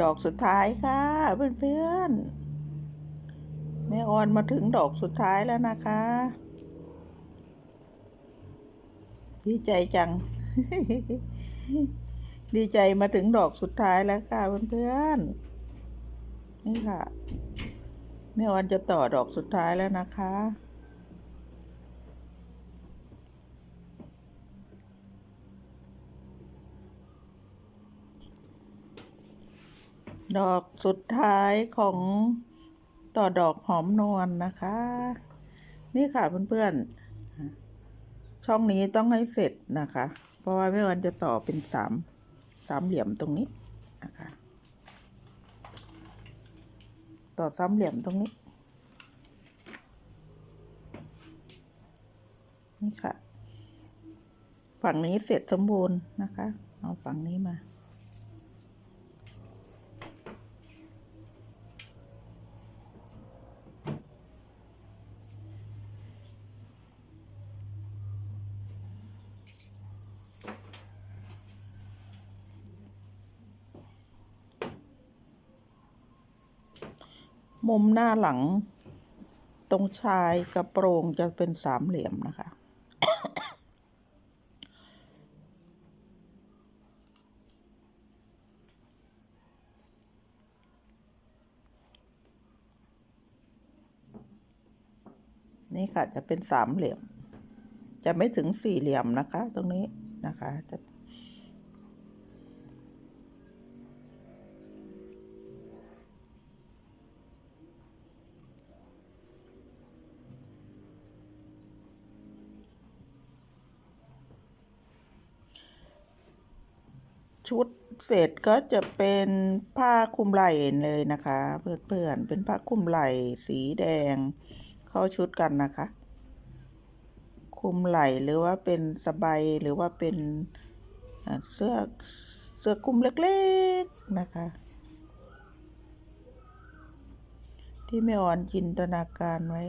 ดอกสุดท้ายค่ะเพื่อนๆแม่ออนมาถึงดอกสุดท้ายแล้วนะคะ ดีใจจัง ดีใจมาถึงดอกสุดท้ายแล้วค่ะเพื่อนๆนี่ค่ะแม่ออนจะต่อดอกสุดท้ายแล้วนะคะ ดอกสุดท้ายของต่อดอกหอมนวลนะคะ นี่ค่ะเพื่อนๆ ช่องนี้ต้องให้เสร็จนะคะ เพราะว่าแม่วันจะต่อเป็นสามสามเหลี่ยมตรงนี้นะคะ ต่อสามเหลี่ยมตรงนี้ นี่ค่ะ ฝั่งนี้เสร็จสมบูรณ์นะคะ เอาฝั่งนี้มา มุมหน้าหลัง ตรงชายกระโปรงจะเป็นสามเหลี่ยมนะคะ นี่ค่ะจะเป็นสามเหลี่ยม จะไม่ถึงสี่เหลี่ยมนะคะ ตรงนี้นะคะจะ ชุดเสร็จก็จะเป็นผ้าคลุมไหล่เลยนะคะ เพื่อนๆเป็นผ้าคลุมไหล่สีแดง เข้าชุดกันนะคะคลุมไหล่หรือว่าเป็นสบายหรือว่าเป็นเสื้อเสื้อคลุมเล็กๆนะคะ ที่แม่อ่อนจินตนาการไว้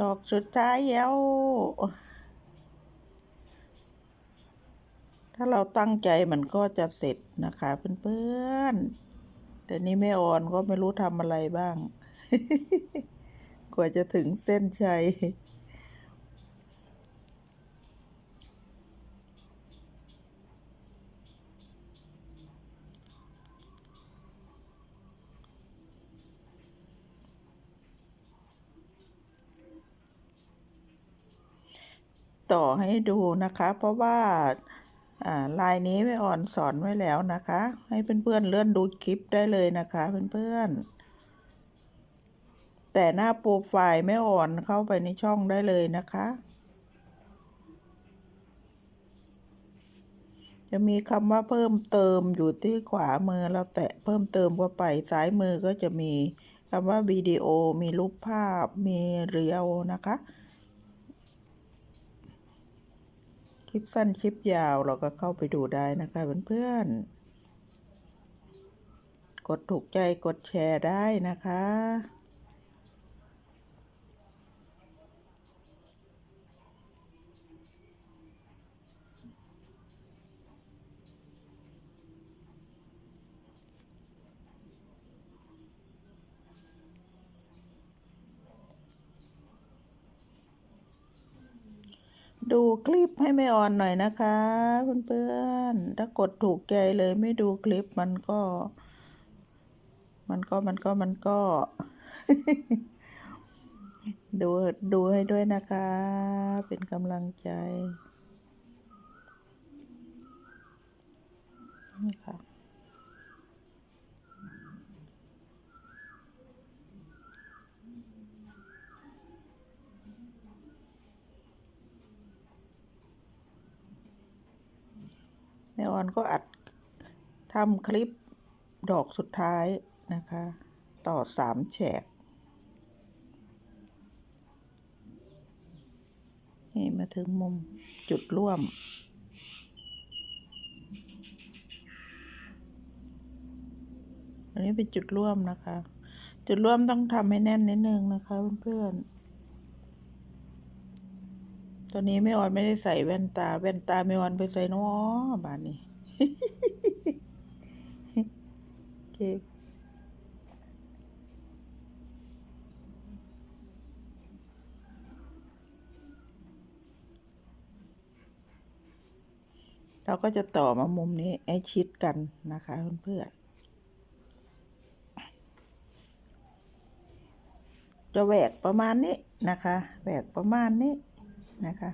ดอกสุดท้ายแล้ว ถ้าเราตั้งใจมันก็จะเสร็จนะคะเพื่อนๆ แต่นี่ไม่อ่อนก็ไม่รู้ทำอะไรบ้าง กว่าจะถึงเส้นชัย ต่อให้ดูนะคะ เพราะว่าอ่าลายนี้ไม่อ่อนสอนไว้แล้วนะคะ ให้เพื่อนๆเลื่อนดูคลิปได้เลยนะคะเพื่อนๆ แต่หน้าโปรไฟล์ไม่อ่อนเข้าไปในช่องได้เลยนะคะ จะมีคำว่าเพิ่มเติมอยู่ที่ขวามือเราแตะเพิ่มเติมเข้าไปซ้ายมือก็จะมีคำว่าวิดีโอมีรูปภาพมีเรียวนะคะ ค ลิปสั้นคลิปยาวเราก็เข้าไปดูได้นะคะเพื่อนๆ กดถูกใจกดแชร์ได้นะคะ ดูคลิปให้ไม่อ่อนหน่อยนะคะเพื่อนๆถ้ากดถูกใจเลยไม่ดูคลิปมันก็ มันก็มันก็มันก็ ดูดูให้ด้วยนะคะ เป็นกำลังใจนี่ค่ะ ออนก็อัดทำคลิปดอกสุดท้ายนะคะ ต่อสามแฉกนี่มาถึงมุมจุดร่วม อันนี้เป็นจุดร่วมนะคะ จุดร่วมต้องทำให้แน่นนิดนึงนะคะเพื่อนๆ ตอนนี้ไม่ออนไม่ได้ใส่แว่นตา แว่นตาไม่ออนไปใส่น้อบานนี้โอเคเราก็จะต่อมามุมนี้ให้ชิดกันนะคะเพื่อนๆจะแหวกประมาณนี้นะคะแหวกประมาณนี้ นะคะ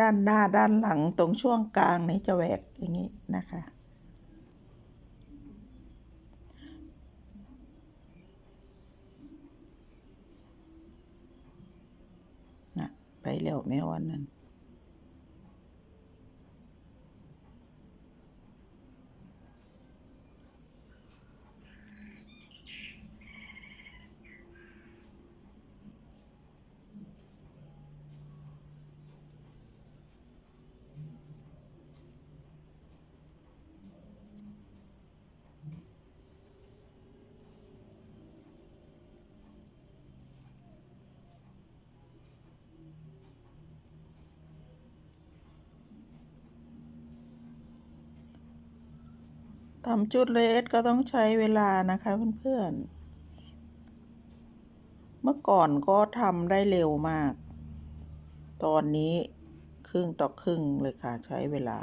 ด้านหน้าด้านหลังตรงช่วงกลางนี้จะแหวกอย่างนี้นะคะ นะไปแล้วแม่วันนั้น ทำจุดเลสก็ต้องใช้เวลานะคะเพื่อนๆ เมื่อก่อนก็ทำได้เร็วมาก ตอนนี้ครึ่งต่อครึ่งเลยค่ะใช้เวลา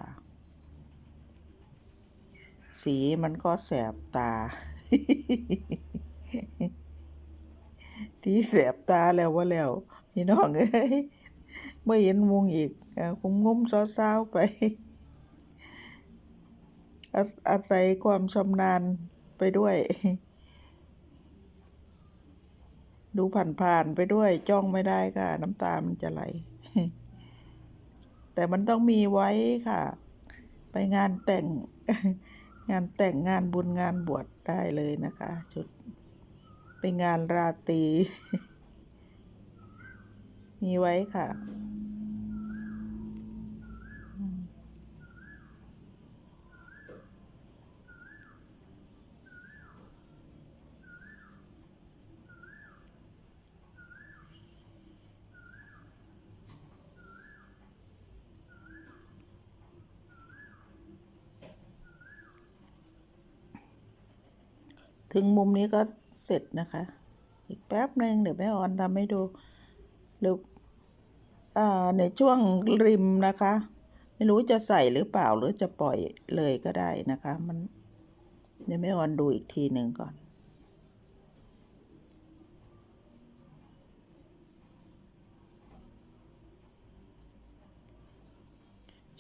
สีมันก็แสบตา ที่แสบตาแล้วว่าแล้วพี่น้องเอ้ยไม่เห็นมุงอีกคงงมเศร้าๆไป อาอาศัยความชำนาญไปด้วย ดูผ่านๆไปด้วย จ้องไม่ได้ค่ะ น้ำตามันจะไหล แต่มันต้องมีไว้ค่ะ ไปงานแต่ง งานแต่งงานบุญงานบวชได้เลยนะคะ ชุด ไปงานราตรีมีไว้ค่ะ ถึงมุมนี้ก็เสร็จนะคะ อีกแป๊บหนึ่งเดี๋ยวแม่ออนทำให้ดูหรือในช่วงริมนะคะ ไม่รู้จะใส่หรือเปล่าหรือจะปล่อยเลยก็ได้นะคะ มันเดี๋ยวแม่ออนดูอีกทีหนึ่งก่อน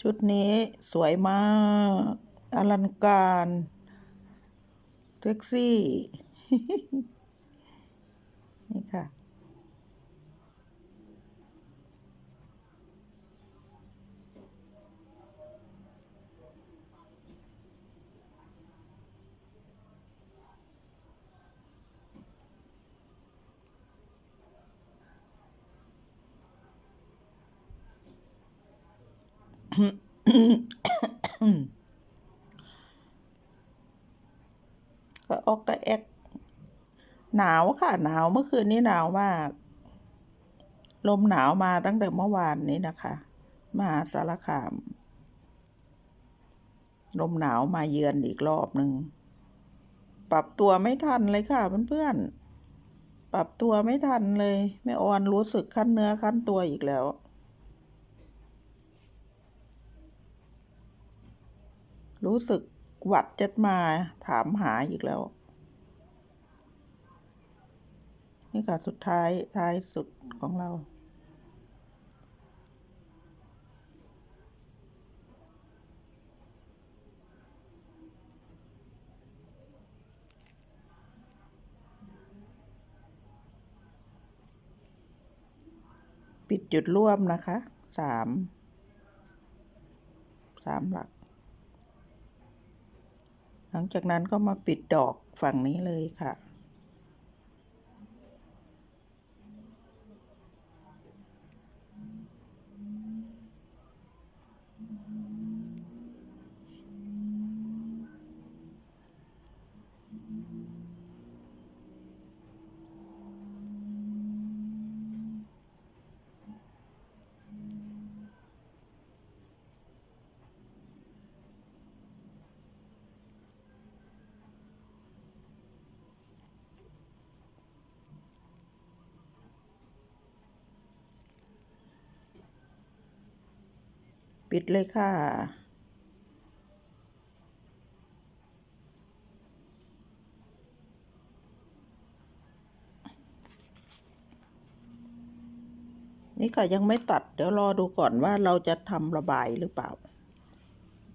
ชุดนี้สวยมากอลังการ เซ็กซี่ นี่ค่ะก็ ออกก็แอกหนาวค่ะหนาวเมื่อคืนนี้หนาวมาก ลมหนาวมาตั้งแต่เมื่อวานนี้นะคะมหาสารคาม ลมหนาวมาเยือนอีกรอบหนึ่งปรับตัวไม่ทันเลยค่ะเพื่อนๆปรับตัวไม่ทันเลยแม่ออนรู้สึกขั้นเนื้อขั้นตัวอีกแล้วรู้สึกหวัดจะมาถามหาอีกแล้ว นี่ค่ะสุดท้ายท้ายสุดของเรา ปิดจุดร่วมนะคะสามสามหลัก หลังจากนั้นก็มาปิดดอกฝั่งนี้เลยค่ะ ปิดเลยค่ะ นี่ค่ะยังไม่ตัด เดี๋ยวรอดูก่อนว่าเราจะทำระบายหรือเปล่า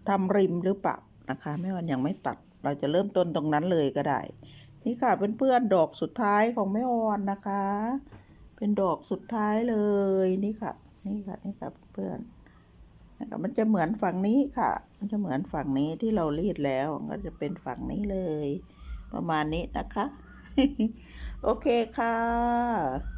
ทำริมหรือเปล่านะคะแม่ออนยังไม่ตัด เราจะเริ่มต้นตรงนั้นเลยก็ได้ นี่ค่ะเป็นเพื่อนๆดอกสุดท้ายของแม่ออนนะคะ เป็นดอกสุดท้ายเลยนี่ค่ะ นี่ค่ะนี่ค่ะเพื่อน นะคะมันจะเหมือนฝั่งนี้ค่ะ มันจะเหมือนฝั่งนี้ที่เรารีดแล้ว ก็จะเป็นฝั่งนี้เลย ประมาณนี้นะคะ โอเคค่ะ